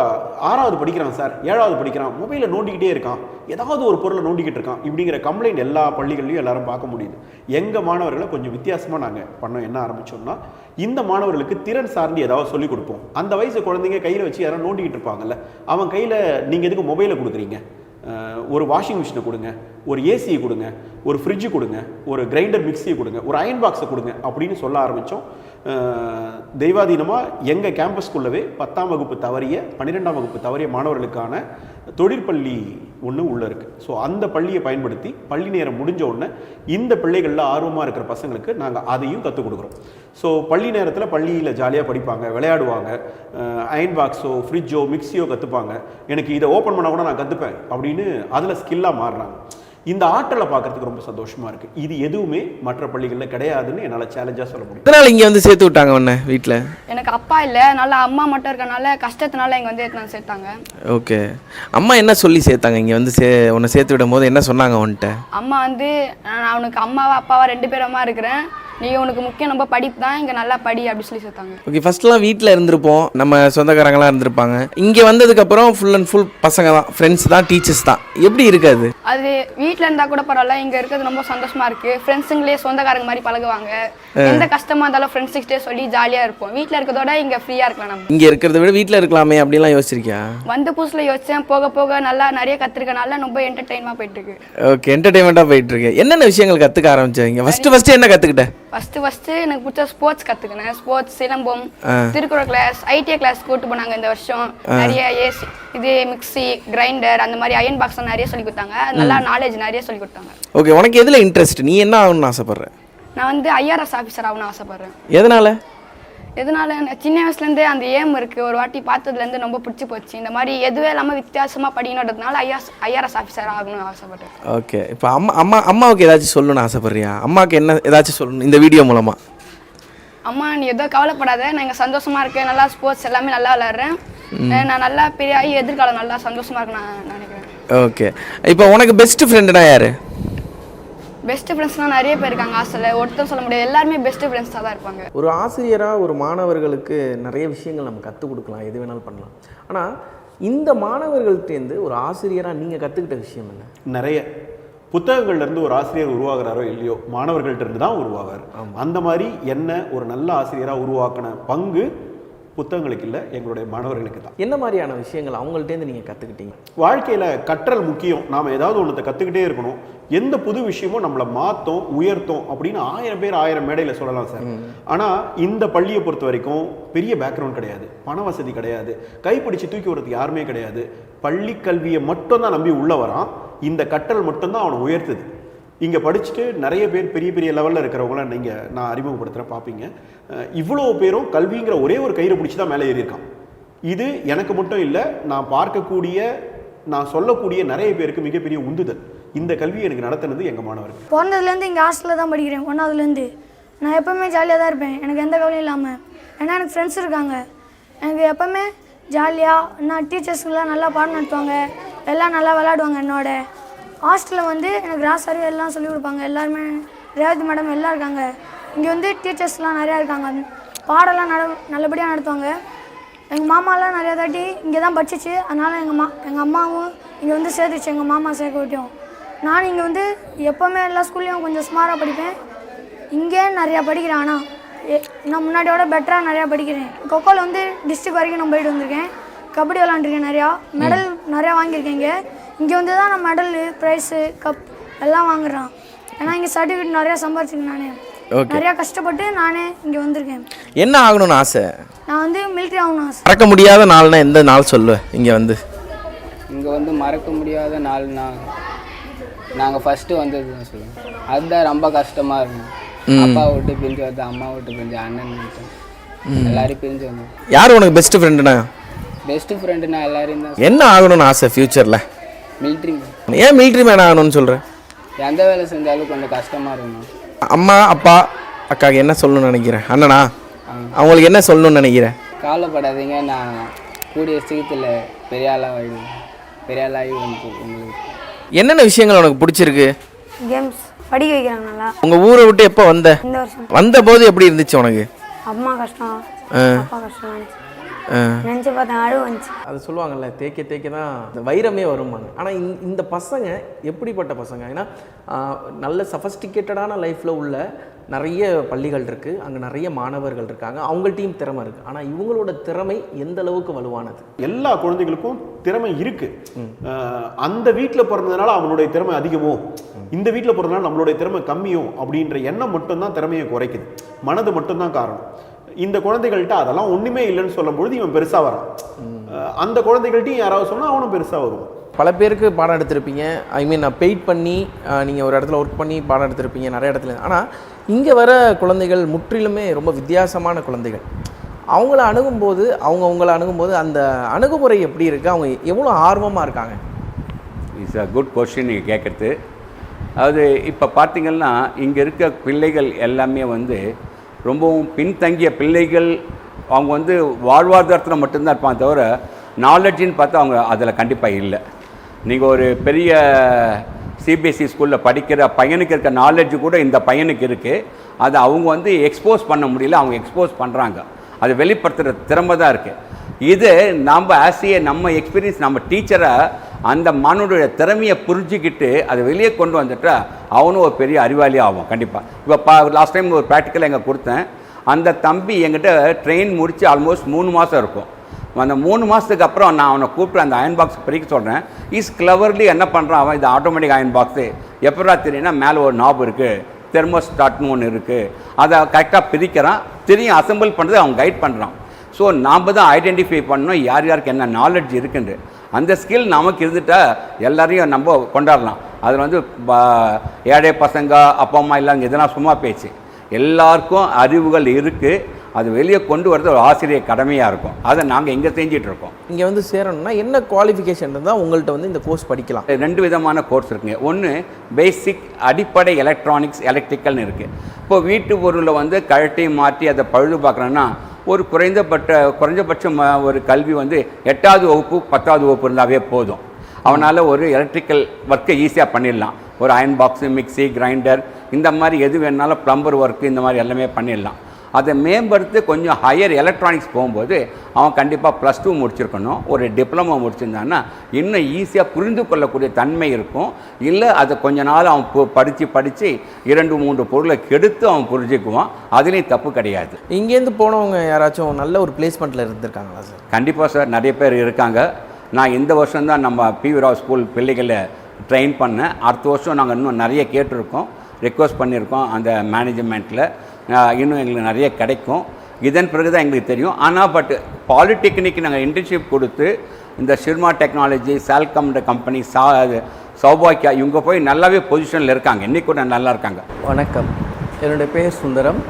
ஆறாவது படிக்கிறான் சார். ஏழாவது படிக்கிறான். மொபைலை நோண்டிக்கிட்டே இருக்கான். ஏதாவது ஒரு பொருளை நோண்டிக்கிட்டு இருக்கான். இப்படிங்கிற கம்ப்ளைண்ட் எல்லா பள்ளிகள்லையும் எல்லாரும் பார்க்க முடியுது. எங்கள் மாணவர்களை கொஞ்சம் வித்தியாசமாக நாங்கள் பண்ண என்ன ஆரம்பிச்சோம்னா இந்த மாணவர்களுக்கு திறன் சார்ந்து ஏதாவது சொல்லிக் கொடுப்போம். அந்த வயசு குழந்தைங்க கையில் வச்சு யாராவது நோண்டிக்கிட்டு இருப்பாங்கல்ல. அவன் கையில் நீங்கள் எதுக்கு மொபைலை கொடுக்குறீங்க? ஒரு வாஷிங் மிஷினை கொடுங்க ஒரு ஏசியை கொடுங்க ஒரு ஃப்ரிட்ஜு கொடுங்க ஒரு கிரைண்டர் மிக்ஸியை கொடுங்க ஒரு அயன் பாக்ஸை கொடுங்க அப்படின்னு சொல்ல ஆரம்பித்தோம் தெய்வாதீனமாக எங்கள் கேம்பஸ்குள்ளவே பத்தாம் வகுப்பு தவறிய பன்னிரெண்டாம் வகுப்பு தவறிய மாணவர்களுக்கான தொழிற்பள்ளி ஒன்று உள்ளே இருக்குது ஸோ அந்த பள்ளியை பயன்படுத்தி பள்ளி நேரம் முடிஞ்ச உடனே இந்த பிள்ளைகளில் ஆர்வமாக இருக்கிற பசங்களுக்கு நாங்கள் அதையும் கற்றுக் கொடுக்குறோம். ஸோ பள்ளி நேரத்தில் பள்ளியில் ஜாலியாக படிப்பாங்க விளையாடுவாங்க அயன் பாக்ஸோ ஃப்ரிட்ஜோ மிக்ஸியோ கற்றுப்பாங்க எனக்கு இதை ஓப்பன் பண்ணால் கூட நான் கற்றுப்பேன் அப்படின்னு அதில் ஸ்கில்லாக மாறுறாங்க. இந்த ஆற்றலை பார்க்கறதுக்கு ரொம்ப சந்தோஷமாக இருக்குது இது எதுவுமே மற்ற பள்ளிகளில் கிடையாதுன்னு என்னால் சேலஞ்சாக சொல்ல முடியும். இதனால் இங்கே வந்து சேர்த்து விட்டாங்க உன்னை வீட்டில் எனக்கு அப்பா இல்லை. நல்லா அம்மா மட்டும் இருக்கனால கஷ்டத்தினால இங்கே வந்து எடுத்து சேர்த்தாங்க. ஓகே. அம்மா என்ன சொல்லி சேர்த்தாங்க? இங்கே வந்து சே உன்னை சேர்த்து விடும் போது என்ன சொன்னாங்க உன்கிட்ட? அம்மா வந்து நான் அவனுக்கு அம்மாவா அப்பாவா ரெண்டு பேருமா இருக்கிறேன். நீ உனக்கு முக்கியம் நம்ம படிப்பு தான் இங்கே நல்லா படி அப்படி சொல்லி சேர்த்தாங்க ஓகே ஃபர்ஸ்ட்லாம் வீட்டில் இருந்திருப்போம். நம்ம சொந்தக்காரங்களாம் இருந்திருப்பாங்க. இங்கே வந்ததுக்கப்புறம் ஃபுல் அண்ட் ஃபுல் பசங்க தான் ஃப்ரெண்ட்ஸ் தான் டீச்சர்ஸ் தான். எப்படி இருக்காது அது? வீட்டில் இருந்தால் கூட பரவாயில்ல இங்கே இருக்கிறது ரொம்ப சந்தோஷமா இருக்கு. ஃப்ரெண்ட்ஸுங்களே சொந்தக்காரங்க மாதிரி பழகுவாங்க. எந்த கஷ்டமா இருந்தாலும் ஃப்ரெண்ட்ஸுக்கிட்டே சொல்லி ஜாலியாக இருப்போம். வீட்டில் இருக்கிறதோட இங்கே ஃப்ரீயாக இருக்கலாம் நம்ம. இங்கே இருக்கிறத விட வீட்டில் இருக்கலாமே அப்படிலாம் யோசிச்சிருக்கியா? வந்த புதுசில் யோசிச்சேன் போக போக நல்லா நிறைய கற்றுருக்கனால ரொம்ப என்டர்டெயின்மாக போயிட்டு இருக்கு ஓகே என்டர்டைன்மெண்ட்டாக போயிட்டு இருக்கு என்னென்ன விஷயங்கள் கற்றுக்க ஆரம்பிச்சீங்க ஃபஸ்ட்டு ஃபஸ்ட்டு என்ன கற்றுக்கிட்ட ஃபர்ஸ்ட் ஃபர்ஸ்ட் எனக்கு பிடிச்ச sports கத்துக்கினேன். Sports Silambam Thirukkural class ITI class கூட்டு போனாங்க இந்த வருஷம். நிறைய ஏசி இது மிக்ஸி கிரைண்டர் அந்த மாதிரி அயன் பாக்ஸ் நிறைய சொல்லி கொடுத்தாங்க. நல்லா நாலேஜ் நிறைய சொல்லி கொடுத்தாங்க. ஓகே உனக்கு எதில் இன்ட்ரெஸ்ட் நீ என்ன ஆகணும்னு ஆசைப்பட்ற? நான் வந்து ஐஆர்எஸ் ஆஃபீஸர் ஆகணும்னு ஆசைப்படுறேன். எதனால்? எதனால? நான் சின்ன வயசுலேருந்தே அந்த ஏம் இருக்குது ஒரு வாட்டி பார்த்ததுலேருந்து ரொம்ப பிடிச்சி போச்சு. இந்த மாதிரி எதுவே இல்லாமல் வித்தியாசமாக படிக்கணுன்றதுனால ஐஆர்எஸ் ஐஆர்எஸ் ஆஃபீஸர் ஆகணும்னு ஆசைப்பட்டேன். ஓகே. இப்போ அம்மா அம்மா அம்மாவுக்கு ஏதாச்சும் சொல்லணும்னு ஆசைப்பட்றியா? அம்மாவுக்கு என்ன ஏதாச்சும் சொல்லணும் இந்த வீடியோ மூலமாக அம்மா நீ எதோ கவலைப்படாத. நான் இங்கே சந்தோஷமா இருக்கேன். நல்லா ஸ்போர்ட்ஸ் எல்லாமே நல்லா விளாட்றேன் நான் நல்லா பெரிய எதிர்காலம் நல்லா சந்தோஷமா இருக்கு நான் நினைக்கிறேன். ஓகே. இப்போ உனக்கு பெஸ்ட் ஃப்ரெண்டுனா யார்? பெஸ்ட் ஃப்ரெண்ட்ஸ்லாம் நிறைய பேர் இருக்காங்க ஹாஸ்டலில். ஒருத்தர் சொல்ல முடியாது எல்லாருமே பெஸ்ட் ஃப்ரெண்ட்ஸாக தான் இருப்பாங்க. ஒரு ஆசிரியராக ஒரு மாணவர்களுக்கு நிறைய விஷயங்கள் நம்ம கற்றுக் கொடுக்கலாம் எது வேணாலும் பண்ணலாம். ஆனால் இந்த மாணவர்கள்ட்டேருந்து ஒரு ஆசிரியராக நீங்கள் கற்றுக்கிட்ட விஷயம் என்ன? நிறைய. புத்தகங்கள்ல இருந்து ஒரு ஆசிரியர் உருவாகிறாரோ இல்லையோ மாணவர்கள்ட்ட இருந்து தான் உருவாவார். அந்த மாதிரி என்ன ஒரு நல்ல ஆசிரியராக உருவாக்கின பங்கு புத்தகங்களுக்கு இல்லை எங்களுடைய மாணவர்களுக்கு தான். என்ன மாதிரியான விஷயங்கள் அவங்கள்ட்டேருந்து நீங்கள் கற்றுக்கிட்டீங்க வாழ்க்கையில் கற்றல் முக்கியம். நாம் ஏதாவது ஒன்றத்தை கற்றுக்கிட்டே இருக்கணும். எந்த புது விஷயமும் நம்மளை மாற்றும் உயர்த்தும் அப்படின்னு ஆயிரம் பேர் ஆயிரம் மேடையில் சொல்லலாம் சார். ஆனால் இந்த பள்ளியை பொறுத்த வரைக்கும் பெரிய பேக்ரவுண்ட் கிடையாது. பண வசதி கிடையாது. கைப்பிடிச்சு தூக்கி விடுறதுக்கு யாருமே கிடையாது. பள்ளி கல்வியை மட்டும்தான் நம்பி உள்ள வரான். இந்த கற்றல் மட்டும்தான் அவனை உயர்த்துது. இங்கே படிச்சுட்டு நிறைய பேர் பெரிய பெரிய லெவலில் இருக்கிறவங்களாம் நீங்கள் நான் அறிமுகப்படுத்துகிறேன் பார்ப்பீங்க இவ்வளோ பேரும் கல்விங்கிற ஒரே ஒரு கயிறை பிடிச்சி தான் மேலே ஏறியிருக்கான். இது எனக்கு மட்டும் இல்லை நான் பார்க்கக்கூடிய நான் சொல்லக்கூடிய நிறைய பேருக்கு மிகப்பெரிய உந்துதல். இந்த கல்வி எனக்கு நடத்தினது எங்கள் மாணவர்கள். பிறந்ததுலேருந்து இங்கே ஹாஸ்டலில் தான் படிக்கிறேன் ஒன்றாவதுலேருந்து நான் எப்போவுமே ஜாலியாக தான் இருப்பேன் எனக்கு எந்த கவலையும் இல்லாமல் ஏன்னா எனக்கு ஃப்ரெண்ட்ஸ் இருக்காங்க. எனக்கு எப்போவுமே ஜாலியாக நான் டீச்சர்ஸ்லாம் நல்லா பாடம் நடத்துவாங்க எல்லாம் நல்லா விளாடுவாங்க என்னோட. ஹாஸ்டலில் வந்து எனக்கு ராசாரி எல்லாம் சொல்லிக் கொடுப்பாங்க எல்லாருமே ரேவதி மேடம் எல்லாம் இருக்காங்க. இங்கே வந்து டீச்சர்ஸ்லாம் நிறையா இருக்காங்க. பாடம்லாம் நட நல்லபடியாக நடத்துவாங்க. எங்கள் மாமாலாம் நிறையா தாட்டி இங்கே தான் படிச்சிச்சு. அதனால் எங்கள் மா எங்கள் அம்மாவும் இங்கே வந்து சேர்த்துச்சு எங்கள் மாமா சேர்க்க விட்டோம். நான் இங்கே வந்து எப்போவுமே எல்லா ஸ்கூல்லையும் கொஞ்சம் ஸ்மாராக படிப்பேன். இங்கே நிறையா படிக்கிறேன் ஆனால் நான் முன்னாடியோட பெட்டராக நிறையா படிக்கிறேன். கொக்கோவில் வந்து டிஸ்ட்ரிக்ட் வரைக்கும் நான் போயிட்டு வந்திருக்கேன். கபடி விளாண்டுருக்கேன் நிறையா. மெடல் நிறையா வாங்கியிருக்கேன் இங்கே. இங்கே வந்து தான் நான் மெடலு ப்ரைஸு கப் எல்லாம் வாங்குறேன். ஏன்னா இங்கே சர்டிஃபிகேட் நிறையா சம்பாரிச்சிருக்கேன் நானே. நிறையா கஷ்டப்பட்டு நானே இங்கே வந்திருக்கேன். என்ன ஆகணும்னு ஆசை? நான் வந்து மிலிட்ரி ஆகணும் ஆசை. மறக்க முடியாத நாள்னா எந்த நாள் சொல்லுவேன் இங்கே வந்து. இங்கே வந்து மறக்க முடியாத நாள்னா நாங்கள் ஃபஸ்ட்டு வந்தது தான் சொல்லுவோம் அதுதான் ரொம்ப கஷ்டமாக இருக்கும் அப்பா விட்டு பிரிஞ்சு வந்து அம்மா விட்டு பிரிஞ்சு அண்ணன் விட்டு. எல்லாரையும் பிரிஞ்சு வந்தோம். யார் உனக்கு பெஸ்ட் ஃப்ரெண்டுனா பெஸ்ட்டு ஃப்ரெண்டுனா எல்லாரையும் தான் என்ன ஆகணும்னு ஆசை ஃப்யூச்சரில் மிலிட்ரி ஏன் மிலிட்ரி மேன் ஆகணும்னு சொல்கிறேன் எந்த வேலை செஞ்சாலும் கொஞ்சம் கஷ்டமாக இருக்கும் அம்மா அப்பா அக்காவுக்கு என்ன சொல்லணும்னு நினைக்கிறேன்? அண்ணனா? அவங்களுக்கு என்ன சொல்லணும்னு நினைக்கிறேன்? கவலைப்படாதீங்க நான் கூடிய சீக்கிரத்தில் பெரிய ஆளாக பெரிய ஆளாகி வந்து உங்களுக்கு என்னென்ன விஷயங்கள் உனக்கு பிடிச்சிருக்கு? கேம்ஸ் படிக்க வைக்கிறாங்க நல்லா. உங்கள் ஊரை விட்டு எப்போ வந்த? இந்த வருஷம். வந்த போது எப்படி இருந்துச்சு உனக்கு? அம்மா கஷ்டம். அப்பா கஷ்டம் இருந்துச்சு ஆ. நினச்சி பார்த்தேன் அழுவு வந்துச்சு. அது சொல்லுவாங்கல்ல தேய்க்க தேய்க்க தான் இந்த வைரமே வருமாங்க ஆனால் இந்த இந்த பசங்க எப்படிப்பட்ட பசங்க? ஏன்னா நல்ல சஃபஸ்டிகேட்டடான லைஃப்பில் உள்ள நிறைய பள்ளிகள் இருக்குது அங்கே நிறைய மாணவர்கள் இருக்காங்க. அவங்கள்ட்டையும் திறமை இருக்குது ஆனால் இவங்களோட திறமை எந்த அளவுக்கு வலுவானது? எல்லா குழந்தைகளுக்கும் திறமை இருக்கு. அஹ் அந்த வீட்டில் பிறந்ததுனால அவனுடைய திறமை அதிகமோ இந்த வீட்டில் பிறந்ததுனால நம்மளுடைய திறமை கம்மியோ அப்படின்ற எண்ணம் மட்டும்தான் திறமையை குறைக்குது. மனது மட்டும்தான் காரணம். இந்த குழந்தைகள்கிட்ட அதெல்லாம் ஒண்ணுமே இல்லைன்னு சொல்லும்பொழுது இவன் பெருசா வரான். அந்த குழந்தைகள்ட்டையும் யாராவது சொன்னா அவனும் பெருசா வருவான். பல பேருக்கு பாடம் எடுத்திருப்பீங்க. ஐ மீன் நான் பெயிட் பண்ணி நீங்கள் ஒரு இடத்துல ஒர்க் பண்ணி பாடம் எடுத்திருப்பீங்க நிறைய இடத்துல. ஆனால் இங்கே வர குழந்தைகள் முற்றிலுமே ரொம்ப வித்தியாசமான குழந்தைகள். அவங்கள அணுகும்போது அவங்க அவங்கள அணுகும்போது அந்த அணுகுமுறை எப்படி இருக்குது அவங்க எவ்வளோ ஆர்வமாக இருக்காங்க? இட்ஸ் அ குட் கொஸ்டின் நீங்கள் கேட்குறது அது இப்போ பார்த்தீங்கன்னா இங்கே இருக்க பிள்ளைகள் எல்லாமே வந்து ரொம்பவும் பின்தங்கிய பிள்ளைகள். அவங்க வந்து வாழ்வாதாரத்தில் மட்டும்தான் இருப்பாங்க தவிர நாலெட்ஜின்னு பார்த்தா அவங்க அதில் கண்டிப்பாக இல்லை. நீங்கள் ஒரு பெரிய சிபிஎஸ்சி ஸ்கூலில் படிக்கிற பையனுக்கு இருக்க நாலேஜ் கூட இந்த பையனுக்கு இருக்குது அதை அவங்க வந்து எக்ஸ்போஸ் பண்ண முடியல அவங்க எக்ஸ்போஸ் பண்ணுறாங்க அது வெளிப்படுத்துகிற திறமை தான் இருக்குது இது நம்ம ஆசிய நம்ம எக்ஸ்பீரியன்ஸ் நம்ம டீச்சரை அந்த மாணவனுடைய திறமையை புரிஞ்சுக்கிட்டு அதை வெளியே கொண்டு வந்துட்டா அவனும் ஒரு பெரிய அறிவாளி ஆகும் கண்டிப்பாக இப்போ பா லாஸ்ட் டைம் ஒரு ப்ராக்டிக்கல் எங்கே கொடுத்தேன். அந்த தம்பி என்கிட்ட ட்ரெயின் முடித்து ஆல்மோஸ்ட் மூணு மாதம் இருக்கும். அந்த மூணு மாதத்துக்கு அப்புறம் நான் அவனை கூப்பிட்டு அந்த அயன் பாக்ஸ் பிரிக்க சொல்கிறேன் இஸ் கிளவர்லி என்ன பண்ணுறான் அவன் இது ஆட்டோமேட்டிக் அயன் பாக்ஸு எப்படா தெரியும்னா மேலே ஒரு நாப் இருக்குது தெர்மோஸ்டாட்னு ஒன்று இருக்குது அதை கரெக்டாக பிரிக்கிறான். தெரியும் அசெம்பிள் பண்ணுறது அவன் கைட் பண்ணுறான் ஸோ நாம் தான் ஐடென்டிஃபை பண்ணணும் யார் யாருக்கு என்ன நாலேஜ் இருக்குன்னு. அந்த ஸ்கில் நமக்கு இருந்துட்டால் எல்லாரையும் நம்ம கொண்டாடலாம். அதில் வந்து ஏழை பசங்க அப்பா அம்மா இல்லாங்க இதெல்லாம் சும்மா பேச்சு. எல்லாருக்கும் அறிவுகள் இருக்குது அது வெளியே கொண்டு வரது ஒரு ஆசிரியர் கடமையாக இருக்கும். அதை நாங்கள் இங்கே செஞ்சிட்டு இருக்கோம். இங்கே வந்து சேரணும்னா என்ன குவாலிஃபிகேஷன் இருந்தால் உங்கள்கிட்ட வந்து இந்த கோர்ஸ் படிக்கலாம். ரெண்டு விதமான கோர்ஸ் இருக்குங்க. ஒன்று பேசிக் அடிப்படை எலக்ட்ரானிக்ஸ் எலக்ட்ரிக்கல்னு இருக்குது இப்போ வீட்டு பொருளை வந்து கழட்டி மாற்றி அதை பழுது பார்க்குறோன்னா ஒரு குறைந்தபட்ட குறைஞ்சபட்சம் ஒரு கல்வி வந்து எட்டாவது வகுப்பு பத்தாவது வகுப்பு இருந்தாவே போதும். அவனால் ஒரு எலக்ட்ரிக்கல் ஒர்க்கை ஈஸியாக பண்ணிடலாம். ஒரு அயன் பாக்ஸு மிக்ஸி கிரைண்டர் இந்த மாதிரி எது வேணாலும் ப்ளம்பர் ஒர்க்கு இந்த மாதிரி எல்லாமே பண்ணிடலாம். அதை மேம்படுத்தி கொஞ்சம் ஹையர் எலக்ட்ரானிக்ஸ் போகும்போது அவன் கண்டிப்பாக ப்ளஸ் டூ முடிச்சிருக்கணும். ஒரு டிப்ளமோ முடிச்சிருந்தான்னா இன்னும் ஈஸியாக புரிந்து கொள்ளக்கூடிய தன்மை இருக்கும். இல்லை அதை கொஞ்ச நாள் அவன் படித்து படித்து இரண்டு மூன்று பொருளை கெடுத்து அவன் புரிஞ்சுக்குவான். அதுலேயும் தப்பு கிடையாது. இங்கேருந்து போனவங்க யாராச்சும் நல்ல ஒரு பிளேஸ்மெண்ட்டில் இருந்திருக்காங்களா சார்? கண்டிப்பாக சார் நிறைய பேர் இருக்காங்க. நான் இந்த வருஷம் தான் நம்ம பிவி ராவ் ஸ்கூல் பிள்ளைகளை ட்ரெயின் பண்ணேன். அடுத்த வருஷம் நாங்கள் இன்னும் நிறைய கேட்டிருக்கோம். ரெக்வஸ்ட் பண்ணியிருக்கோம் அந்த மேனேஜ்மெண்ட்டில் இன்னும் எங்களுக்கு நிறைய கிடைக்கும். இதன் பிறகு தான் எங்களுக்கு தெரியும். ஆனால் பட் பாலிடெக்னிக் நாங்கள் இன்டர்ன்ஷிப் கொடுத்து இந்த ஷிர்மா டெக்னாலஜி சால்கம்ன்ற கம்பெனி சா சௌபாக்கியா இவங்க போய் நல்லாவே பொசிஷனில் இருக்காங்க. இன்னைக்கு கூட நல்லா இருக்காங்க. வணக்கம். என்னுடைய பேர் சுந்தரம்.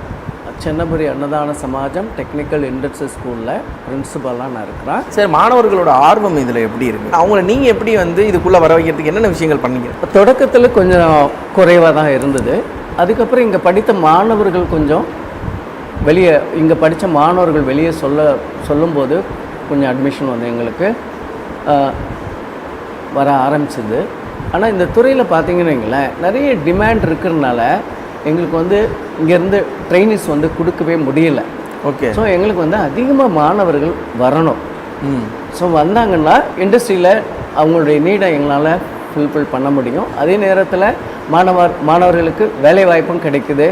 சென்னபுரி அன்னதான சமாஜம் டெக்னிக்கல் இண்டஸ்ட்ரி ஸ்கூலில் பிரின்சிபலாக நான் இருக்கிறேன். சார் மாணவர்களோட ஆர்வம் இதில் எப்படி இருக்கு? அவங்கள நீங்கள் எப்படி வந்து இதுக்குள்ளே வர வைக்கிறதுக்கு என்னென்ன விஷயங்கள் பண்ணீங்க? தொடக்கத்தில் கொஞ்சம் குறைவாக தான் இருந்தது. அதுக்கப்புறம் இங்கே படித்த மாணவர்கள் கொஞ்சம் வெளியே இங்கே படித்த மாணவர்கள் வெளியே சொல்ல சொல்லும்போது கொஞ்சம் அட்மிஷன் வந்து எங்களுக்கு வர ஆரம்பிச்சது. ஆனால் இந்த துறையில் பார்த்தீங்கன்னு வைங்களேன் நிறைய டிமாண்ட் இருக்கிறதுனால எங்களுக்கு வந்து இங்கேருந்து ட்ரைனிஸ் வந்து கொடுக்கவே முடியல. ஓகே ஸோ எங்களுக்கு வந்து அதிகமாக மாணவர்கள் வரணும். ஸோ வந்தாங்கன்னா இண்டஸ்ட்ரியில் அவங்களுடைய நீடை எங்களால் ஃபுல்ஃபில் பண்ண முடியும். அதே நேரத்தில் மாணவர் மாணவர்களுக்கு வேலை வாய்ப்பும் கிடைக்குது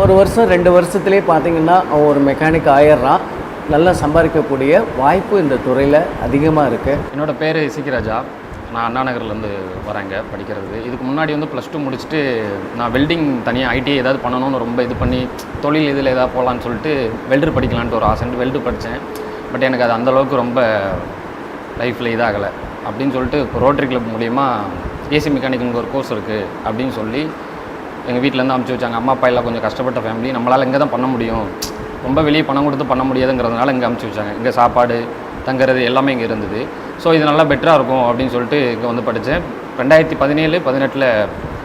ஒரு வருஷம் ரெண்டு வருஷத்துலேயே பார்த்தீங்கன்னா அவன் ஒரு மெக்கானிக் ஆயிடுறான். நல்லா சம்பாதிக்கக்கூடிய வாய்ப்பு இந்த துறையில் அதிகமாக இருக்குது என்னோடய பேர் சிக்கிராஜா நான் அண்ணா நகர்லேருந்து வரேங்க படிக்கிறது. இதுக்கு முன்னாடி வந்து ப்ளஸ் டூ முடிச்சுட்டு நான் வெல்டிங் தனியாக ஐடி ஏதாவது பண்ணணும்னு ரொம்ப இது பண்ணி தொழில் இதில் ஏதாவது போகலான்னு சொல்லிட்டு வெல்டர் படிக்கலான்ட்டு ஒரு ஆசைன்ட்டு வெல்டு படித்தேன் பட் எனக்கு அது அந்தளவுக்கு ரொம்ப லைஃப்பில் இதாகலை. அப்படின்னு சொல்லிட்டு இப்போ ரோட்டரி கிளப் மூலிமா ஏசி மெக்கானிக்கலுக்கு ஒரு கோர்ஸ் இருக்குது அப்படின்னு சொல்லி எங்கள் வீட்டிலேருந்து அமுச்சு வச்சாங்க. அம்மா அப்பா எல்லாம் கொஞ்சம் கஷ்டப்பட்ட ஃபேமிலி நம்மளால் இங்கே தான் பண்ண முடியும். ரொம்ப வெளியே பணம் கொடுத்து பண்ண முடியாதுங்கிறதுனால இங்கே அமுச்சு வச்சாங்க. இங்கே சாப்பாடு தங்குறது எல்லாமே இங்கே இருந்தது. ஸோ இது நல்லா பெட்டராக இருக்கும் அப்படின்னு சொல்லிட்டு இங்கே வந்து படித்தேன் ரெண்டாயிரத்தி பதினேழு பதினெட்டில்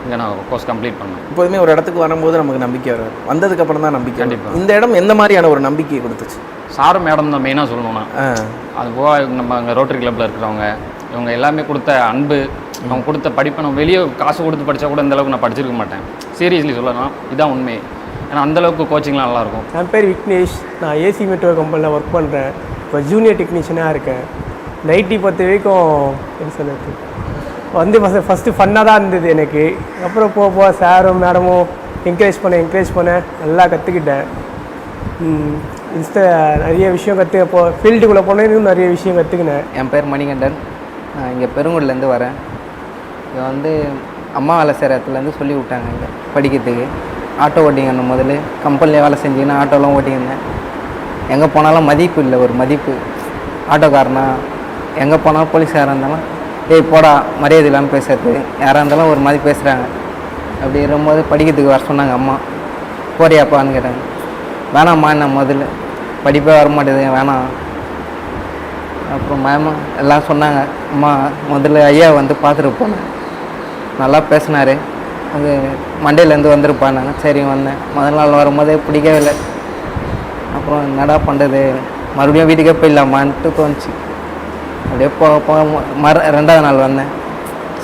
இங்கே நான் கோர்ஸ் கம்ப்ளீட் பண்ணேன். எப்போதுமே ஒரு இடத்துக்கு வரும்போது நமக்கு நம்பிக்கை வரும் வந்ததுக்கு அப்புறம் தான் நம்பிக்கை வரும். கண்டிப்பா. இந்த இடம் எந்த மாதிரியான ஒரு நம்பிக்கையை கொடுத்துச்சு? சார் மேடம் தான் மெயினாக சொல்லணும்னா. அது போக நம்ம அங்கே ரோட்டரி கிளப்பில் இருக்கிறவங்க இவங்க எல்லாமே கொடுத்த அன்பு அவங்க கொடுத்த படிப்பை நம்ம வெளியே காசு கொடுத்து படித்தா கூட இந்த அளவுக்கு நான் படிச்சிருக்க மாட்டேன். சீரியஸ்லி சொல்லலாம் இதான் உண்மை. ஏன்னா அந்தளவுக்கு கோச்சிங்லாம் நல்லாயிருக்கும். என் பேர் விக்னேஷ். நான் ஏசி மெட்ரோ கம்பெனியில் ஒர்க் பண்ணுறேன் இப்போ ஜூனியர் டெக்னீஷியனாக இருக்கேன். நைட்டி பத்து வரைக்கும் என்ன சொல்லுறது வந்து ஃபஸ்ட்டு ஃபஸ்ட்டு ஃபன்னாக தான் இருந்தது எனக்கு. அப்புறம் போக போக சாரும் மேடமும் என்கரேஜ் பண்ண என்கரேஜ் பண்ண நல்லா கற்றுக்கிட்டேன் இன்ஸ்ட நிறைய விஷயம் கற்று இப்போ ஃபீல்டுக்குள்ளே போனேன் இன்னும் நிறைய விஷயம் கற்றுக்கினேன் என் பேர் மணிகண்டன். நான் இங்கே பெருங்குடிலேருந்து வரேன். இங்கே வந்து அம்மா வேலை செய்கிற இடத்துலேருந்து சொல்லி விட்டாங்க இங்கே படிக்கிறதுக்கு. ஆட்டோ ஓட்டிங்கணும் முதல்ல கம்பெனியில் வேலை செஞ்சீங்கன்னா ஆட்டோலாம் ஓட்டியிருந்தேன். எங்கே போனாலும் மதிப்பு இல்லை ஒரு மதிப்பு. ஆட்டோக்காரனா எங்கே போனாலும் போலீஸ்காராக இருந்தாலும் ஏய் போடா மரியாதை இல்லாமல் பேசுறது. யாராக இருந்தாலும் ஒரு மாதிரி பேசுகிறாங்க அப்படி இருக்கும்போது படிக்கிறதுக்கு வர சொன்னாங்க அம்மா. போறியாப்பான்னு கேட்டாங்க. வேணாம்மா என்ன முதல்ல. படிப்பே வர மாட்டேது வேணாம். அப்புறம் மேம் எல்லாம் சொன்னாங்க. அம்மா முதல்ல ஐயா வந்து பார்த்துட்டு போனேன். நல்லா பேசினாரு. அது மண்டேலேருந்து வந்திருப்பானாங்க சரி வந்தேன். முதல் நாள் வரும்போதே பிடிக்கவே இல்லை. அப்புறம் என்னடா பண்ணுறது? மறுபடியும் வீட்டுக்கே போயிடலாமான்ட்டு தோணுச்சு. அப்படியே போக போக மறு ரெண்டாவது நாள் வந்தேன்.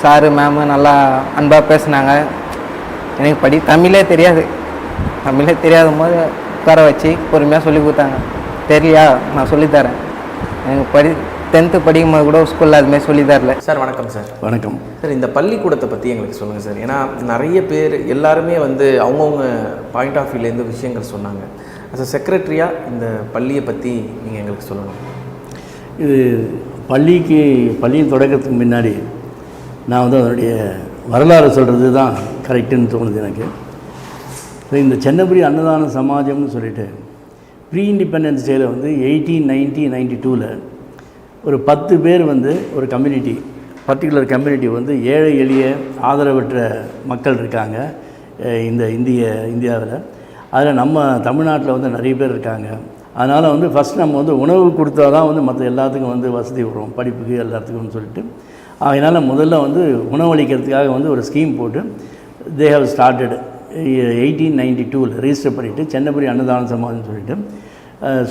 சாரு மேமு நல்லா அன்பாக பேசினாங்க. எனக்கு படி தமிழே தெரியாது. தமிழே தெரியாத போது உட்கார வச்சு பொறுமையாக சொல்லி கொடுத்தாங்க. தெரியலையா? நான் சொல்லித்தரேன் எனக்கு படி டென்த்து படிக்கும்போது கூட ஸ்கூலில் அதுமாதிரி சொல்லி தரல சார் வணக்கம் சார். வணக்கம். சார் இந்த பள்ளிக்கூடத்தை பற்றி எங்களுக்கு சொல்லுங்கள் சார். ஏன்னா நிறைய பேர் எல்லாருமே வந்து அவங்கவுங்க பாயிண்ட் ஆஃப் வியூலேருந்து விஷயங்கள் சொன்னாங்க. அஸ் அ செக்ரட்டரியாக இந்த பள்ளியை பற்றி நீங்கள் எங்களுக்கு சொல்லணும் இது பள்ளிக்கு பள்ளியின் தொடக்கத்துக்கு முன்னாடி நான் வந்து அதனுடைய வரலாறு சொல்கிறது தான் கரெக்டுன்னு தோணுது எனக்கு. இந்த சென்னபுரி அன்னதான சமாஜம்னு சொல்லிட்டு ப்ரீ இண்டிபெண்டன்ஸ் டேல வந்து எயிட்டீன் நைன்டி நைன்டி டூவில் ஒரு பத்து பேர் வந்து ஒரு கம்யூனிட்டி பர்டிகுலர் கம்யூனிட்டி வந்து ஏழை எளிய ஆதரவற்ற மக்கள் இருக்காங்க இந்த இந்திய இந்தியாவில். அதில் நம்ம தமிழ்நாட்டில் வந்து நிறைய பேர் இருக்காங்க. அதனால் வந்து ஃபஸ்ட் நம்ம வந்து உணவு கொடுத்தா தான் வந்து மற்ற எல்லாத்துக்கும் வந்து வசதி வரும் படிப்புக்கு எல்லாத்துக்கும்னு சொல்லிட்டு. அதனால் முதல்ல வந்து உணவளிக்கிறதுக்காக வந்து ஒரு ஸ்கீம் போட்டு they have started eighteen ninety டூவில் ரெஜிஸ்டர் பண்ணிவிட்டு சென்னபுரி அன்னதான சமாதம்னு சொல்லிட்டு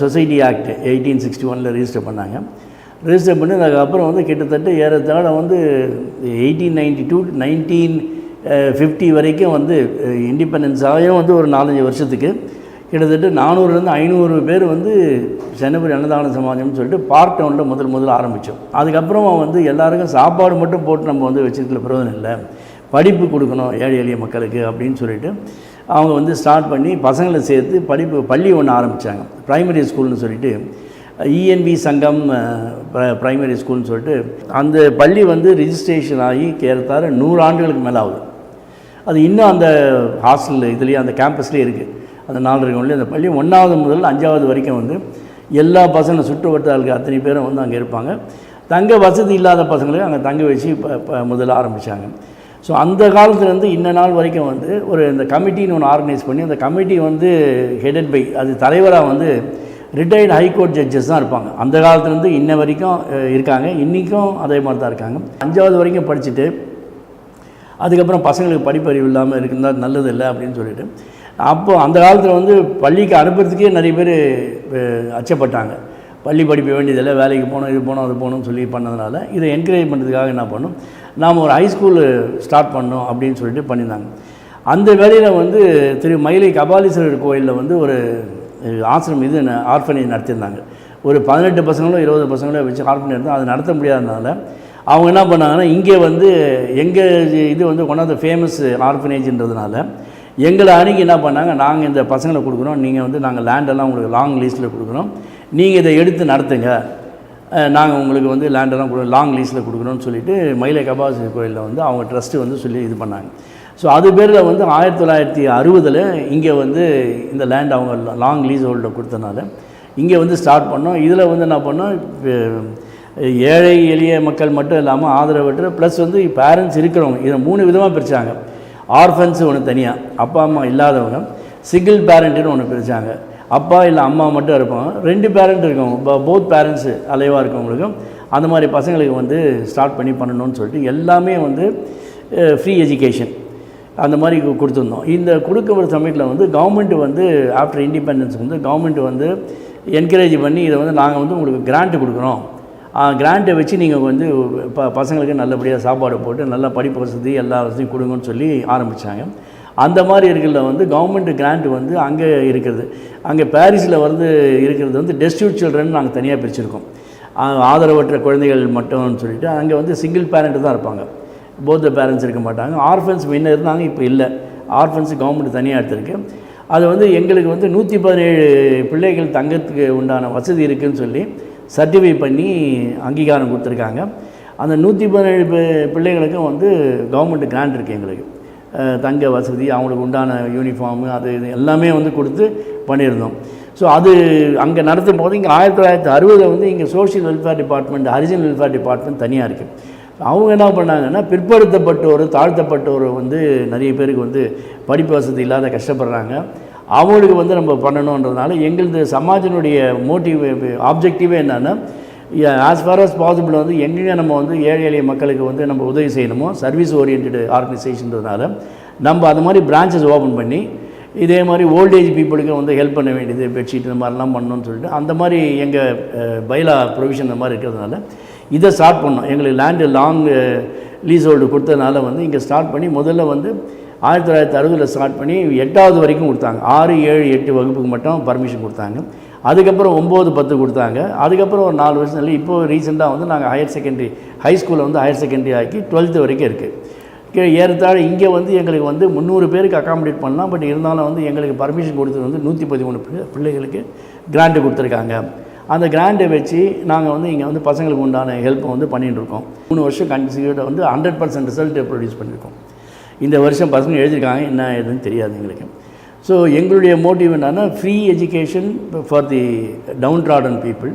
சொசைட்டி ஆக்ட் எயிட்டீன் சிக்ஸ்டி ஒனில் ரெஜிஸ்டர் பண்ணாங்க. ரிஜிஸ்டர் பண்ணி அதுக்கப்புறம் வந்து கிட்டத்தட்ட ஏறத்தாழ வந்து eighteen ninety two nineteen fifty வரைக்கும் வந்து uh, இண்டிபெண்டன்ஸ் ஆகியும் வந்து ஒரு நாலஞ்சு வருஷத்துக்கு. கிட்டத்தட்ட நானூறுலேருந்து ஐநூறு பேர் வந்து சென்னபுரி அன்னதான சமாஜம்னு சொல்லிட்டு பார்ட் டவுனில் முதல் முதல்ல ஆரம்பித்தோம் அதுக்கப்புறமா வந்து எல்லாருக்கும் சாப்பாடு மட்டும் போட்டு நம்ம வந்து வச்சுருக்கல பிரயோஜனம் இல்லை. படிப்பு கொடுக்கணும் ஏழை எளிய மக்களுக்கு அப்படின்னு சொல்லிட்டு அவங்க வந்து ஸ்டார்ட் பண்ணி பசங்களை சேர்த்து படிப்பு பள்ளி ஒன்று ஆரம்பித்தாங்க ப்ரைமரி ஸ்கூல்னு சொல்லிட்டு இஎன்பி சங்கம் ப்ரைமரி ஸ்கூல்னு சொல்லிட்டு அந்த பள்ளி வந்து ரிஜிஸ்ட்ரேஷன் ஆகி கேரத்தார நூறு ஆண்டுகளுக்கு மேலே ஆகுது அது இன்னும் அந்த ஹாஸ்டல் இதுலேயே அந்த கேம்பஸ்லேயே இருக்குது அந்த நாலரை ஒன்றில் அந்த பள்ளி ஒன்றாவது முதல் அஞ்சாவது வரைக்கும் வந்து எல்லா பசங்களும் சுற்று வட்டாருக்கு அத்தனை பேரும் வந்து அங்கே இருப்பாங்க. தங்க வசதி இல்லாத பசங்களுக்கு அங்கே தங்க வச்சு இப்போ இப்போ முதல்ல ஆரம்பித்தாங்க ஸோ அந்த காலத்துலேருந்து இன்ன நாள் வரைக்கும் வந்து ஒரு இந்த கமிட்டின்னு ஒன்று ஆர்கனைஸ் பண்ணி அந்த கமிட்டி வந்து ஹெடட் பை அது தலைவராக வந்து ரிட்டையர்டு ஹைகோர்ட் ஜட்ஜஸ் தான் இருப்பாங்க. அந்த காலத்துலேருந்து இன்ன வரைக்கும் இருக்காங்க. இன்றைக்கும் அதே மாதிரி தான் இருக்காங்க. அஞ்சாவது வரைக்கும் படிச்சுட்டு அதுக்கப்புறம் பசங்களுக்கு படிப்பறிவு இல்லாமல் இருந்தால் நல்லது இல்லை அப்படின்னு சொல்லிட்டு அப்போது அந்த காலத்தில் வந்து பள்ளிக்கு அனுப்புறதுக்கே நிறைய பேர் அச்சப்பட்டாங்க. பள்ளி படிப்பு வேண்டியதில்லை வேலைக்கு போகணும் இது போகணும் அது போகணும்னு சொல்லி பண்ணதுனால இதை என்கரேஜ் பண்ணுறதுக்காக என்ன பண்ணோம்? நாம் ஒரு ஹைஸ்கூலு ஸ்டார்ட் பண்ணோம் அப்படின்னு சொல்லிட்டு பண்ணியிருந்தாங்க. அந்த வேலையில் வந்து திரு மயிலை கபாலீஸ்வரர் கோயிலில் வந்து ஒரு ஆசிரம் ஆசிரமம் இது ஆர்ஃபனேஜ் நடத்தியிருந்தாங்க. ஒரு பதினெட்டு பசங்களும் இருபது பசங்களும் வச்சு ஆர்ஃபனேஜ் இருந்தால் அது நடத்த முடியாதனால அவங்க என்ன பண்ணாங்கன்னா இங்கே வந்து எங்கள் இது வந்து ஒன் ஆஃப் த ஃபேமஸ் ஆர்ஃபனேஜ்ன்றதுனால எங்களை அணுகி என்ன பண்ணாங்க நாங்கள் இந்த பசங்களை கொடுக்குறோம் நீங்கள் வந்து நாங்கள் லேண்டெல்லாம் உங்களுக்கு லாங் லீஸில் கொடுக்குறோம் நீங்கள் இதை எடுத்து நடத்துங்க. நாங்கள் உங்களுக்கு வந்து லேண்டெல்லாம் கொடு லாங் லீஸில் கொடுக்குறோம்னு சொல்லிட்டு மயிலை கபாசி கோயிலில் வந்து அவங்க ட்ரஸ்ட்டு வந்து சொல்லி இது பண்ணாங்க. ஸோ அது பேரில் வந்து ஆயிரத்தி தொள்ளாயிரத்தி அறுபதில் இங்கே வந்து இந்த லேண்ட் அவங்க லாங் லீஸ் ஹோல்டில் கொடுத்தனால இங்கே வந்து ஸ்டார்ட் பண்ணோம். இதில் வந்து என்ன பண்ணோம்? ஏழை எளிய மக்கள் மட்டும் இல்லாமல் ஆதரவற்ற ப்ளஸ் வந்து பேரண்ட்ஸ் இருக்கிறவங்க இதை மூணு விதமாக பிரித்தாங்க ஆர்ஃபன்ஸு ஒன்று தனியாக அப்பா அம்மா இல்லாதவங்க சிங்கிள் பேரண்ட்டுன்னு ஒன்று பிரித்தாங்க அப்பா இல்லை அம்மா மட்டும் இருப்பாங்க. ரெண்டு பேரண்ட் இருக்கவங்க போத் பேரண்ட்ஸு அலைவாக இருக்கவங்களுக்கும் அந்த மாதிரி பசங்களுக்கு வந்து ஸ்டார்ட் பண்ணி பண்ணணும்னு சொல்லிட்டு எல்லாமே வந்து ஃப்ரீ எஜுகேஷன் அந்த மாதிரி கொடுத்துருந்தோம். இந்த கொடுக்குற சமயத்தில் வந்து கவர்மெண்ட் வந்து ஆஃப்டர் இண்டிபெண்டன்ஸ் வந்து கவர்மெண்ட் வந்து என்கரேஜ் பண்ணி இதை வந்து நாங்கள் வந்து உங்களுக்கு கிராண்ட்டு கொடுக்குறோம். கிராண்ட்டை வச்சு நீங்கள் வந்து ப பசங்களுக்கு நல்லபடியாக சாப்பாடு போட்டு நல்லா படிப்பு வசதி எல்லா வசதியும் கொடுங்கன்னு சொல்லி ஆரம்பித்தாங்க அந்த மாதிரி இருக்கிறதுல வந்து கவர்மெண்ட் கிராண்ட் வந்து அங்கே இருக்கிறது அங்கே பாரிஸில் வந்து இருக்கிறது வந்து டெஸ்டியூட் சில்ட்ரன் நாங்கள் தனியாக பிரிச்சுருக்கோம். ஆதரவற்ற குழந்தைகள் மட்டும்னு சொல்லிட்டு அங்கே வந்து சிங்கிள் பேரண்ட்டு தான் இருப்பாங்க. போத் பேரண்ட்ஸ் இருக்க மாட்டாங்க. ஆர்ஃபன்ஸ் முன்ன இருந்தாங்க இப்போ இல்லை. ஆர்ஃபன்ஸ் கவர்மெண்ட் தனியாக எடுத்திருக்கு. அது வந்து எங்களுக்கு வந்து நூற்றி பதினேழு பிள்ளைகள் தங்கத்துக்கு உண்டான வசதி இருக்குதுன்னு சொல்லி சர்டிஃபை பண்ணி அங்கீகாரம் கொடுத்துருக்காங்க. அந்த நூற்றி பதினேழு பிள்ளைகளுக்கும் வந்து கவர்மெண்ட் கிராண்ட் இருக்குது எங்களுக்கு. தங்க வசதி அவங்களுக்கு உண்டான யூனிஃபார்மு அது இது எல்லாமே வந்து கொடுத்து பண்ணியிருந்தோம். ஸோ அது அங்கே நடத்தும் போது இங்கே ஆயிரத்தி தொள்ளாயிரத்தி அறுபதில் வந்து இங்கே social welfare department Harijan welfare department தனியாக இருக்குது அவங்க என்ன பண்ணாங்கன்னா பிற்படுத்தப்பட்டோர் தாழ்த்தப்பட்டோர் வந்து நிறைய பேருக்கு வந்து படிப்பு வசதி இல்லாத கஷ்டப்படுறாங்க. அவங்களுக்கு வந்து நம்ம பண்ணணுன்றதுனால எங்களது சமாஜினுடைய மோட்டிவ் ஆப்ஜெக்டிவே என்னென்னா ஆஸ் ஃபார் அஸ் பாசிபிள் வந்து எங்கெங்கே நம்ம வந்து ஏழை எளிய மக்களுக்கு வந்து நம்ம உதவி செய்யணுமோ சர்வீஸ் ஓரியன்டு ஆர்கனைசேஷன்றதுனால நம்ம அது மாதிரி பிரான்ச்சஸ் ஓப்பன் பண்ணி இதே மாதிரி ஓல்டேஜ் பீப்புளுக்கு வந்து ஹெல்ப் பண்ண வேண்டியது பெட்ஷீட் இந்த மாதிரிலாம் பண்ணணும்னு சொல்லிட்டு அந்த மாதிரி எங்கள் பைலா ப்ரொவிஷன் இந்த மாதிரி இருக்கிறதுனால இதை ஸ்டார்ட் பண்ணோம். எங்களுக்கு லேண்டு லாங் லீஸ் ஹோல்டு கொடுத்ததுனால வந்து இங்கே ஸ்டார்ட் பண்ணி முதல்ல வந்து ஆயிரத்தி தொள்ளாயிரத்தி அறுபதில் ஸ்டார்ட் பண்ணி எட்டாவது வரைக்கும் கொடுத்தாங்க. ஆறு ஏழு எட்டு வகுப்புக்கு மட்டும் பர்மிஷன் கொடுத்தாங்க. அதுக்கப்புறம் ஒம்பது பத்து கொடுத்தாங்க. அதுக்கப்புறம் ஒரு நாலு வருஷம் இல்லை இப்போது ரீசெண்டாக வந்து நாங்கள் ஹையர் செகண்டரி ஹை ஸ்கூலில் வந்து ஹையர் செகண்டரி ஆக்கி டுவெல்த்து வரைக்கும் இருக்குது ஏறத்தாழ இங்கே வந்து எங்களுக்கு வந்து முந்நூறு பேருக்கு அக்காமடேட் பண்ணலாம். பட் இருந்தாலும் வந்து எங்களுக்கு பர்மிஷன் கொடுத்தது வந்து நூற்றி பதிமூணு பிள்ளைகளுக்கு கிராண்ட்டு கொடுத்துருக்காங்க. அந்த கிராண்டை வச்சு நாங்கள் வந்து இங்கே வந்து பசங்களுக்கு உண்டான ஹெல்ப்பை வந்து பண்ணிட்டு இருக்கோம். மூணு வருஷம் கன்சிக்யூட்டாக வந்து ஹண்ட்ரட் பர்சன்ட் ரிசல்ட்டை ப்ரொடியூஸ் பண்ணியிருக்கோம் இந்த வருஷம் பசங்க எழுதியிருக்காங்க என்ன ஏதுன்னு தெரியாது எங்களுக்கு. ஸோ எங்களுடைய மோட்டிவ் என்னன்னா free education for the downtrodden people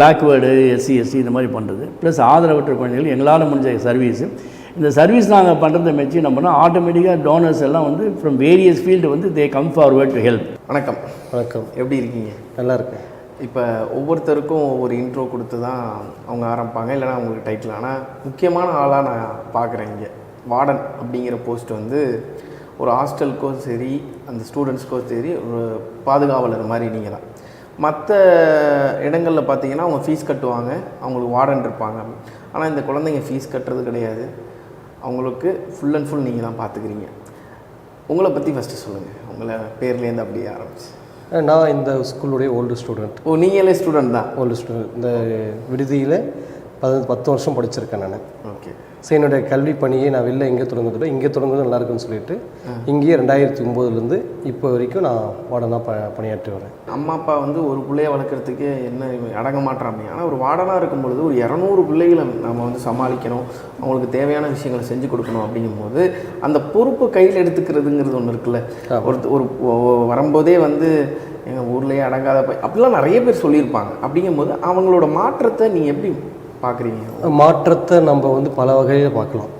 backward SC SC இந்த மாதிரி பண்ணுறது ப்ளஸ் ஆதரவற்ற குழந்தைகள் எங்களால் முடிஞ்ச சர்வீஸு இந்த சர்வீஸ் நாங்கள் பண்ணுறதை மெச்சு என்ன பண்ணோம் ஆட்டோமேட்டிக்காக டோனர்ஸ் எல்லாம் வந்து ஃப்ரம் வேரியஸ் ஃபீல்டு வந்து they come forward to help வணக்கம். வணக்கம். எப்படி இருக்கீங்க? நல்லா இருக்கேன். இப்போ ஒவ்வொருத்தருக்கும் ஒவ்வொரு இன்ட்ரோ கொடுத்து தான் அவங்க ஆரம்பிப்பாங்க இல்லைனா அவங்களுக்கு டைட்டில் ஆனால் முக்கியமான ஆளாக நான் பார்க்குறேன் இங்கே. வார்டன் அப்படிங்கிற போஸ்ட் வந்து ஒரு ஹாஸ்டலுக்கோ சரி அந்த ஸ்டூடெண்ட்ஸ்க்கோ சரி ஒரு பாதுகாவலர் மாதிரி நீங்கள் தான் மற்ற இடங்களில் பார்த்தீங்கன்னா அவங்க ஃபீஸ் கட்டுவாங்க அவங்களுக்கு வார்டன் இருப்பாங்க. ஆனால் இந்த குழந்தைங்க ஃபீஸ் கட்டுறது கிடையாது. அவங்களுக்கு ஃபுல் அண்ட் ஃபுல் நீங்கள் தான் பார்த்துக்கிறீங்க உங்களை பற்றி ஃபஸ்ட்டு சொல்லுங்கள் உங்களை பேர்லேருந்து அப்படியே ஆரம்பிச்சு. நான் இந்த ஸ்கூலுடைய ஓல்டு ஸ்டூடெண்ட் ஓ நீங்களே ஸ்டூடெண்ட் தான்? ஓல்டு ஸ்டூடெண்ட் இந்த விடுதியில் பத்து பத்து வருஷம் படிச்சிருக்கேன் நான். ஓகே. ஸோ என்னுடைய கல்வி பணியை நான் வெளில எங்கே தொடங்குறதோ இங்கே தொடங்குறது நல்லா இருக்குன்னு சொல்லிட்டு இங்கேயே ரெண்டாயிரத்தி ஒம்போதுலேருந்து இப்போ வரைக்கும் நான் வார்டனாக ப பணியாற்றி வரேன். அம்மா அப்பா வந்து ஒரு பிள்ளைய வளர்க்குறதுக்கு என்ன அடங்க மாட்டாங்க ஆனால் ஒரு வார்டனாக இருக்கும் பொழுது ஒரு இரநூறு பிள்ளைகளை நம்ம வந்து சமாளிக்கணும் அவங்களுக்கு தேவையான விஷயங்களை செஞ்சு கொடுக்கணும் அப்படிங்கும்போது அந்த பொறுப்பு கையில் எடுத்துக்கிறதுங்கிறது ஒன்று இருக்குல்ல. ஒரு ஒரு வரும்போதே வந்து எங்கள் ஊர்லேயே அடங்காத பை அப்படிலாம் நிறைய பேர் சொல்லியிருப்பாங்க. அப்படிங்கும்போது அவங்களோட மாற்றத்தை நீங்கள் எப்படி பார்க்குறீங்க? மாற்றத்தை நம்ம வந்து பல வகையில் பார்க்கலாம்.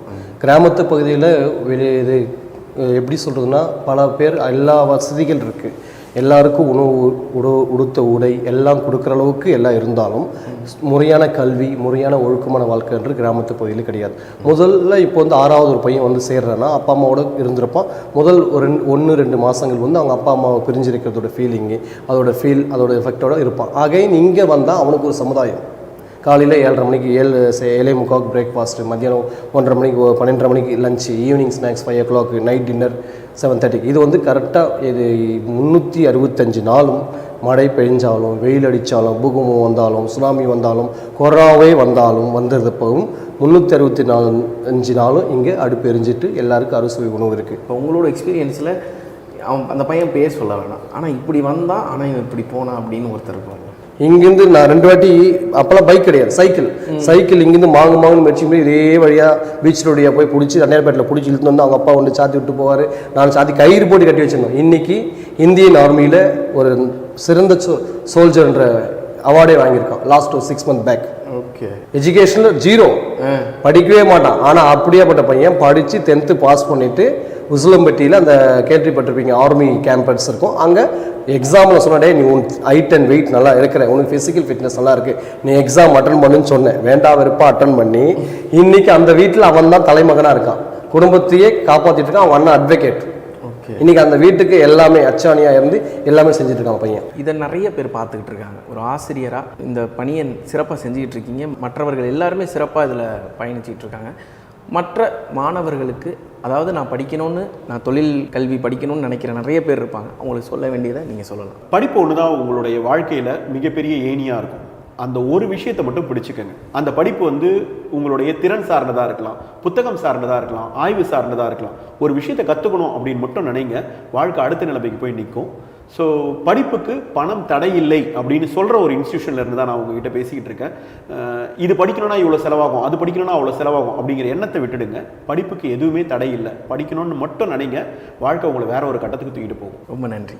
கிராமத்து பகுதியில் வெளியே இது எப்படி சொல்கிறதுனா பல பேர் எல்லா வசதிகள் இருக்குது எல்லாருக்கும் உணவு உடு உடுத்த உடை எல்லாம் கொடுக்குற அளவுக்கு எல்லாம் இருந்தாலும் முறையான கல்வி முறையான ஒழுக்கமான வாழ்க்கை என்று கிராமத்து பகுதியில் கிடையாது. முதல்ல இப்போ வந்து ஆறாவது ஒரு பையன் வந்து சேர்றான்னா அப்பா அம்மாவோட இருந்திருப்பான். முதல் ஒரு ரெண்டு ஒன்று ரெண்டு மாதங்கள் வந்து அவங்க அப்பா அம்மாவை பிரிஞ்சிருக்கிறதோட ஃபீலிங்கு அதோட ஃபீல் அதோட எஃபெக்டோட இருப்பான். அகைன் இங்கே வந்தால் அவனுக்கு ஒரு சமுதாயம். காலையில் ஏழரை மணிக்கு ஏழு ஏழை ஏழே முக்காவுக்கு பிரேக்ஃபாஸ்ட்டு மத்தியானம் ஒன்றரை மணிக்கு பன்னெண்டரை மணிக்கு lunch evening snacks five o'clock night dinner seven தேர்ட்டிக்கு இது வந்து கரெக்டாக இது முந்நூற்றி அறுபத்தஞ்சு நாளும் மழை பெஞ்சாலும் வெயில் அடித்தாலும் பூகம்பம் வந்தாலும் சுனாமி வந்தாலும் கொரோனாவே வந்தாலும் வந்ததுப்பவும் முந்நூற்றி அறுபத்தி நாலு அஞ்சு நாளும் இங்கே அடுப்பு எரிஞ்சிட்டு எல்லாருக்கும் அறுசுவை உணவு இருக்குது இப்போ உங்களோட எக்ஸ்பீரியன்ஸில் அவன் அந்த பையன் பேர் சொல்ல வேணாம். ஆனால் இப்படி வந்தான் ஆனால் இவன் இப்படி போனான் அப்படின்னு ஒருத்தர் இருப்பாங்க. இங்கேருந்து நான் ரெண்டு வாட்டி அப்போல்லாம் பைக் கிடையாது சைக்கிள் சைக்கிள் இங்கேருந்து மாங்கு மாங்குன்னு மெடிச்சு போய் இதே வழியாக பீச் ரோடியாக போய் பிடிச்சி தண்ணியார்பேட்டில் பிடிச்சி இழுத்து வந்து அவங்க அப்பா ஒன்று சாத்தி விட்டு போவார். நான் சாத்தி கயிறு போட்டு கட்டி வச்சிருந்தோம். இன்னைக்கு இந்தியன் ஆர்மியில் ஒரு சிறந்த சோ சோல்ஜர்ன்ற அவார்டே வாங்கியிருக்கான். லாஸ்ட் ஒரு சிக்ஸ் மந்த் பேக் ஓகே எஜுகேஷனில் ஜீரோ படிக்கவே மாட்டான். ஆனால் அப்படியேப்பட்ட பையன் படித்து டென்த்து பாஸ் பண்ணிவிட்டு உசிலம்பட்டியில் அந்த கேள்விப்பட்டிருப்பீங்க ஆர்மி கேம்பஸ் இருக்கும். அங்கே எக்ஸாமில் சொன்னடே நீ உன் ஹைட் அண்ட் வெயிட் நல்லா இருக்கிற உனக்கு ஃபிசிக்கல் ஃபிட்னஸ் நல்லா இருக்கு. நீ எக்ஸாம் அட்டன் பண்ணுன்னு சொன்னேன். வேண்டாம் வெறுப்பா அட்டன் பண்ணி இன்னைக்கு அந்த வீட்டில் அவன் தான் தலைமகனாக இருக்கான். குடும்பத்தையே காப்பாற்றிட்டு இருக்கான் அவன் அண்ணன் அட்வொகேட் ஓகே இன்னைக்கு அந்த வீட்டுக்கு எல்லாமே அச்சாணியாக இருந்து எல்லாமே செஞ்சுட்டு இருக்கான் பையன். இதை நிறைய பேர் பார்த்துக்கிட்டு இருக்காங்க. ஒரு ஆசிரியராக இந்த பணியை சிறப்பாக செஞ்சுக்கிட்டு இருக்கீங்க. மற்றவர்கள் எல்லாருமே சிறப்பாக இதில் பயணிச்சிட்டு இருக்காங்க. மற்ற மாணவர்களுக்கு அதாவது நான் படிக்கணும்னு நான் தொழில் கல்வி படிக்கணும்னு நினைக்கிற நிறைய பேர் இருப்பாங்க. அவங்களுக்கு சொல்ல வேண்டியதை நீங்கள் சொல்லலாம். படிப்பு ஒன்று தான் உங்களுடைய வாழ்க்கையில் மிகப்பெரிய ஏணியாக இருக்கும். அந்த ஒரு விஷயத்தை மட்டும் பிடிச்சிக்கங்க. அந்த படிப்பு வந்து உங்களுடைய திறன் சார்ந்ததாக இருக்கலாம் புத்தகம் சார்ந்ததாக இருக்கலாம் ஆய்வு சார்ந்ததாக இருக்கலாம். ஒரு விஷயத்தை கற்றுக்கணும் அப்படின்னு மட்டும் நினைங்க. வாழ்க்கை அடுத்த நிலைமைக்கு போய் நிற்கும். ஸோ படிப்புக்கு பணம் தடை இல்லை அப்படின்னு சொல்கிற ஒரு இன்ஸ்டியூஷன்ல இருந்து தான் நான் உங்ககிட்ட பேசிக்கிட்டு இருக்கேன். இது படிக்கணும்னா இவ்வளோ செலவாகும் அது படிக்கணும்னா அவ்வளோ செலவாகும் அப்படிங்கிற எண்ணத்தை விட்டுடுங்க. படிப்புக்கு எதுவுமே தடை இல்லை படிக்கணும்னு மட்டும் நினைங்க. வாழ்க்கை உங்களை வேற ஒரு கட்டத்துக்கு தூக்கிட்டு போகும். ரொம்ப நன்றி.